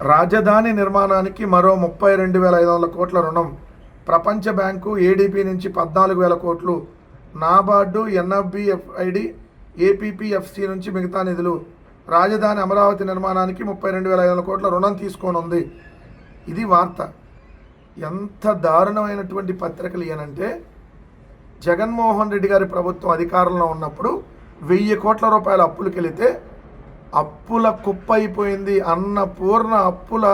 రాజధాని నిర్మాణానికి మరో ముప్పై రెండు వేల ఐదు వందల కోట్ల రుణం. ప్రపంచ బ్యాంకు ఏడీపీ నుంచి పద్నాలుగు వేల కోట్లు. నాబార్డు ఎన్ఎఫ్బిఎఫ్ఐడి ఏపీపీఎఫ్సి నుంచి మిగతా నిధులు. రాజధాని అమరావతి నిర్మాణానికి ముప్పై రెండు వేల ఐదు వందల కోట్ల రుణం తీసుకోనుంది. ఇది వార్త. ఎంత దారుణమైనటువంటి పత్రికలు ఏనంటే జగన్మోహన్ రెడ్డి గారి ప్రభుత్వం అధికారంలో ఉన్నప్పుడు వెయ్యి కోట్ల రూపాయల అప్పులకి వెళితే అప్పుల కుప్ప అయిపోయింది అన్న పూర్ణ అప్పుల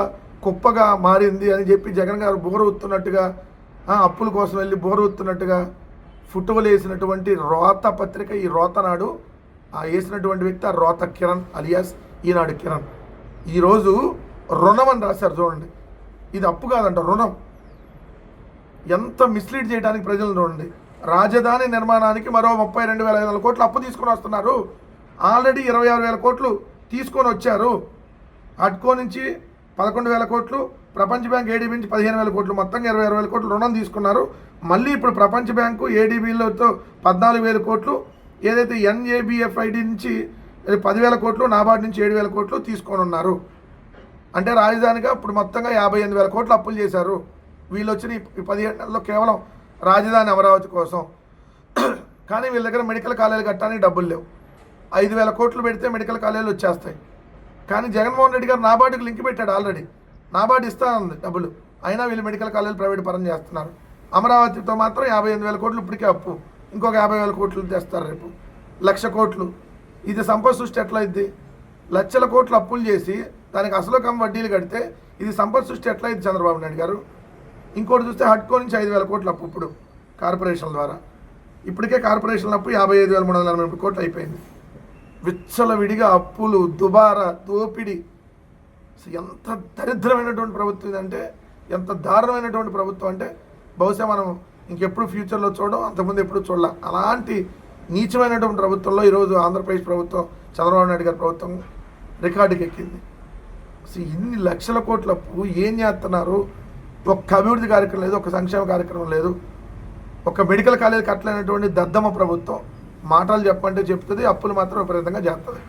కుప్పగా మారింది అని చెప్పి జగన్ గారు బోరుతున్నట్టుగా అప్పుల కోసం వెళ్ళి బోరుతున్నట్టుగా ఫుటువలు వేసినటువంటి రోత పత్రిక ఈ రోత నాడు ఆ వేసినటువంటి వ్యక్తి ఆ రోత కిరణ్ అలియాస్ ఈనాడు కిరణ్. ఈరోజు రుణం అని రాశారు చూడండి. ఇది అప్పు కాదంట రుణం. ఎంత మిస్లీడ్ చేయడానికి ప్రజలను చూడండి. రాజధాని నిర్మాణానికి మరో ముప్పై రెండు వేల ఐదు వందల కోట్లు అప్పు తీసుకొని వస్తున్నారు. ఆల్రెడీ ఇరవై ఆరు వేల కోట్లు తీసుకొని వచ్చారు. అడ్కో నుంచి పదకొండు వేల కోట్లు ప్రపంచ బ్యాంక్ ఏడీబీ నుంచి పదిహేను వేల కోట్లు మొత్తంగా ఇరవై ఆరు వేల కోట్లు రుణం తీసుకున్నారు. మళ్ళీ ఇప్పుడు ప్రపంచ బ్యాంకు ఏడీబీలతో పద్నాలుగు వేల కోట్లు ఏదైతే ఎన్ఏబిఎఫ్ఐడి నుంచి పదివేల కోట్లు నాబార్డు నుంచి ఏడు వేల కోట్లు తీసుకొని ఉన్నారు అంటే రాజధానిగా ఇప్పుడు మొత్తంగా యాభై ఎనిమిది వేల కోట్లు అప్పులు చేశారు. వీళ్ళు వచ్చిన ఈ పదిహేడు నెలల్లో కేవలం రాజధాని అమరావతి కోసం. కానీ వీళ్ళ దగ్గర మెడికల్ కాలేజీలు కట్టడానికి డబ్బులు లేవు. ఐదు వేల కోట్లు పెడితే మెడికల్ కాలేజీలు వచ్చేస్తాయి. కానీ జగన్మోహన్ రెడ్డి గారు నాబార్డుకి లింక్ పెట్టాడు ఆల్రెడీ. నాబార్డు ఇస్తానంది డబ్బులు. అయినా వీళ్ళు మెడికల్ కాలేజీలు ప్రైవేట్ పరం చేస్తున్నారు. అమరావతితో మాత్రం యాభై ఎనిమిది వేల కోట్లు ఇప్పటికే అప్పు. ఇంకొక యాభై వేల కోట్లు తెస్తారు రేపు. లక్ష కోట్లు. ఇది సంపద సృష్టి ఎట్లయిద్ది లక్షల కోట్లు అప్పులు చేసి దానికి అసలు కమ్ వడ్డీలు కడితే ఇది సంపద సృష్టి ఎట్లయిద్ది చంద్రబాబు నాయుడు గారు? ఇంకోటి చూస్తే హట్కో నుంచి ఐదు వేల కోట్లు అప్పు ఇప్పుడు కార్పొరేషన్ ద్వారా. ఇప్పటికే కార్పొరేషన్ అప్పు యాభై ఐదు వేల మూడు వందల నలభై కోట్లు అయిపోయింది. విచ్చలవిడిగా అప్పులు దుబారా దోపిడి. ఎంత దరిద్రమైనటువంటి ప్రభుత్వం ఇదంటే ఎంత దారుణమైనటువంటి ప్రభుత్వం అంటే బహుశా మనం ఇంకెప్పుడు ఫ్యూచర్లో చూడడం అంతకుముందు ఎప్పుడు చూడాల. అలాంటి నీచమైనటువంటి ప్రభుత్వంలో ఈరోజు ఆంధ్రప్రదేశ్ ప్రభుత్వం చంద్రబాబు నాయుడు గారి ప్రభుత్వం రికార్డుకి ఎక్కింది. సో ఇన్ని లక్షల కోట్ల అప్పు ఏం చేస్తున్నారు? ఒక్క అభివృద్ధి కార్యక్రమం లేదు ఒక సంక్షేమ కార్యక్రమం లేదు. ఒక మెడికల్ కాలేజ్ కట్టలేనటువంటి దద్దమ్మ ప్రభుత్వం. మాటలు చెప్పంటే చెప్తుంది అప్పులు మాత్రం విపరీతంగా చేస్తుంది.